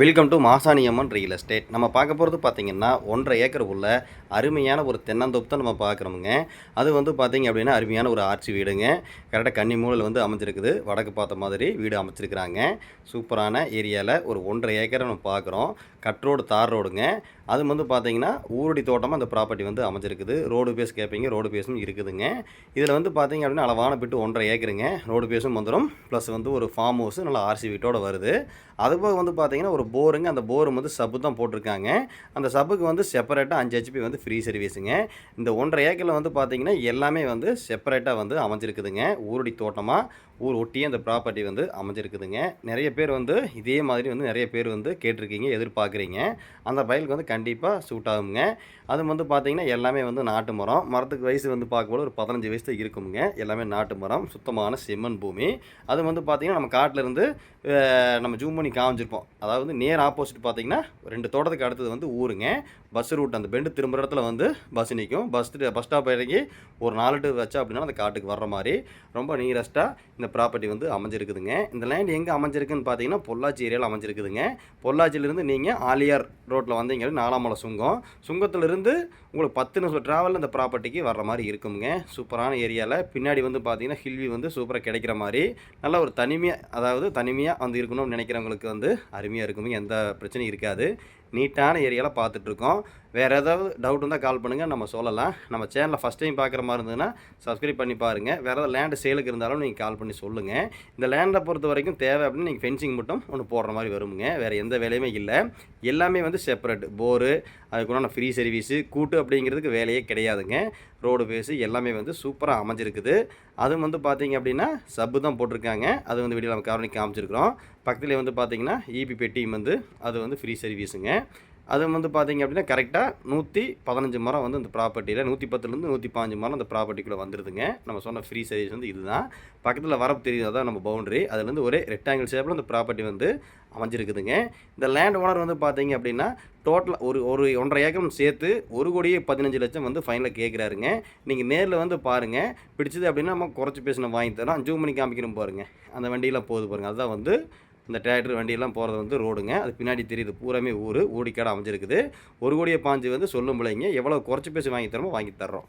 Welcome to Masaniamman real estate நம்ம பார்க்க போகிறது பார்த்திங்கன்னா ஒன்றரை ஏக்கர் உள்ள அருமையான ஒரு தென்னந்தோப்பு தான் நம்ம பார்க்குறோமுங்க. அது வந்து பார்த்திங்க அப்படின்னா அருமையான ஒரு ஆட்சி வீடுங்க. கரெக்டாக கன்னி மூலையில் வந்து அமைஞ்சிருக்குது. வடக்கு பார்த்த மாதிரி வீடு அமைச்சிருக்கிறாங்க. சூப்பரான ஏரியாவில் ஒரு ஒன்றரை ஏக்கரை நம்ம பார்க்குறோம். கட் ரோடு தார் ரோடுங்க. அது வந்து பார்த்திங்கன்னா ஊரடி தோட்டமாக அந்த ப்ராப்பர்ட்டி வந்து அமைஞ்சிருக்குது. ரோடு பேஸ் கேட்பீங்க ரோடு பேஸும் இருக்குதுங்க. இதில் வந்து பார்த்தீங்க அப்படின்னா அளவான பிட்டு ஒன்றரை ஏக்கருங்க. ரோடு பேஸும் வந்துடும் ப்ளஸ் வந்து ஒரு ஃபார்ம் ஹவுஸ் நல்லா ஆர்சி வீட்டோடு வருது. அதுபோக வந்து பார்த்திங்கன்னா ஒரு போருங்க. அந்த போரும் வந்து சப்பு தான் போட்டிருக்காங்க. அந்த சப்புக்கு வந்து செப்பரேட்டாக அஞ்சு ஹெச்பி வந்து ஃப்ரீ சர்வீஸுங்க இந்த ஒன்றரை ஏக்கரில் வந்து பார்த்தீங்கன்னா எல்லாமே வந்து செப்பரேட்டாக வந்து அமைஞ்சிருக்குதுங்க. ஊரடி தோட்டமாக ஊர் ஒட்டியே அந்த ப்ராப்பர்ட்டி வந்து அமைஞ்சிருக்குதுங்க. நிறைய பேர் வந்து இதே மாதிரி வந்து நிறைய பேர் வந்து கேட்டிருக்கீங்க எதிர்பார்க்குறீங்க. அந்த பயலுக்கு வந்து கண்டிப்பாக சூட் ஆகுங்க. அது வந்து பார்த்திங்கன்னா எல்லாமே வந்து நாட்டு மரம். மரத்துக்கு வயசு வந்து பார்க்கும்போது ஒரு பதினஞ்சு வயசு தான் இருக்குங்க. எல்லாமே நாட்டு மரம் சுத்தமான செம்மண் பூமி. அது வந்து பார்த்தீங்கன்னா நம்ம காட்டிலேருந்து நம்ம ஜூம் பண்ணி காமிச்சிருப்போம். அதாவது நேர் ஆப்போசிட் பார்த்தீங்கன்னா ரெண்டு தோட்டத்துக்கு அடுத்தது வந்து ஊருங்க. பஸ் ரூட் அந்த பெண்டு திரும்புற இடத்துல வந்து பஸ் நிற்கும் பஸ் பஸ் ஸ்டாப் இறங்கி ஒரு நாலு டு வச்சா அப்படின்னா அந்த காட்டுக்கு வர்ற மாதிரி ரொம்ப நியரஸ்ட்டாக இந்த ப்ராப்பர்ட்டி வந்து அமைஞ்சிருக்குதுங்க. இந்த லேண்ட் எங்கே அமைஞ்சிருக்குன்னு பார்த்தீங்கன்னா பொள்ளாச்சி ஏரியாவில் அமைஞ்சிருக்குதுங்க. பொள்ளாச்சியிலேருந்து நீங்கள் ஆலியார் ரோட்டில் வந்தீங்க நாலாமலை சுங்கம். சுங்கத்திலிருந்து உங்களுக்கு பத்து நிமிஷம் ட்ராவலில் இந்த ப்ராப்பர்ட்டிக்கு வர்ற மாதிரி இருக்குங்க. சூப்பரான ஏரியாவில் பின்னாடி வந்து பார்த்தீங்கன்னா ஹில்வி வந்து சூப்பராக கிடைக்கிற மாதிரி. நல்ல ஒரு தனிமையாக அதாவது தனிமையாக வந்து இருக்கணும்னு நினைக்கிறவங்களுக்கு வந்து அருமையாக இருக்குங்க. எந்த பிரச்சனையும் இருக்காது. நீட்டான ஏரியாவில் பார்த்துட்ருக்கோம் வேறு ஏதாவது டவுட் இருந்தால் கால் பண்ணுங்கள் நம்ம சொல்லலாம். நம்ம சேனலை ஃபஸ்ட் டைம் பார்க்குற மாதிரி இருந்ததுன்னா சப்ஸ்கிரைப் பண்ணி பாருங்கள் வேறு ஏதாவது லேண்டு சேலுக்கு இருந்தாலும் நீங்கள் கால் பண்ணி சொல்லுங்கள் இந்த லேண்டை பொறுத்த வரைக்கும் தேவை அப்படின்னு நீங்கள் ஃபென்சிங் மட்டும் ஒன்று போடுற மாதிரி வருங்க வேறு எந்த வேலையுமே இல்லை. எல்லாமே வந்து செப்பரேட் போரு அதுக்குண்டான ஃப்ரீ சர்வீஸு கூட்டு அப்படிங்கிறதுக்கு வேலையே கிடையாதுங்க. ரோடு பேஸு எல்லாமே வந்து சூப்பராக அமைஞ்சிருக்குது. அதுவும் வந்து பார்த்தீங்க அப்படின்னா சப்பு தான் போட்டிருக்காங்க. அது வந்து வீடியோ நம்ம கவனிக்க காமிச்சிருக்கிறோம். பக்கத்துலேயே வந்து பார்த்தீங்கன்னா இபி பெட்டியும் வந்து அது வந்து ஃப்ரீ சர்வீஸுங்க அது வந்து பார்த்தீங்க அப்படின்னா கரெக்டாக நூற்றி பதினஞ்சு மரம் வந்து இந்த ப்ராப்பர்ட்டியில் நூற்றி பத்துலேருந்து நூற்றி பாஞ்சு மரம் அந்த ப்ராப்பர்ட்டிக்குள்ளே வந்துடுதுங்க நம்ம சொன்ன ஃப்ரீ சர்வீஸ் வந்து இதுதான். பக்கத்தில் வரப்பு தெரியுது அதான் நம்ம பவுண்டரி அதுலேருந்து ஒரே ரெக்டாங்கிள் ஷேப்பில் அந்த ப்ராப்பர்ட்டி வந்து அமைஞ்சிருக்குதுங்க. இந்த லேண்ட் ஓனர் வந்து பார்த்தீங்க அப்படின்னா டோட்டலாக ஒரு ஒரு ஒன்றரை ஏக்கரும் சேர்த்து ஒரு கோடியே பதினஞ்சு லட்சம் வந்து ஃபைனலாக கேட்குறாருங்க நீங்கள் நேரில் வந்து பாருங்கள் பிடிச்சது அப்படின்னா நம்ம குறைச்சி பேசின வாங்கி தரோம் அஞ்சு மணிக்கு காமிக்கணும் பாருங்கள் அந்த வண்டியெலாம் போகுது பாருங்கள் அதுதான் வந்து இந்த டிராக்டர் வண்டியெல்லாம் போகிறது வந்து ரோடுங்க அது பின்னாடி தெரியுது பூராமே ஊர். ஊடிக்காடு அமைஞ்சிருக்குது. ஒரு கோடியை பாஞ்சு வந்து சொல்லும் பிள்ளைங்க எவ்வளோ குறைச்சி பேசி வாங்கி தரோமோ வாங்கி தர்றோம்.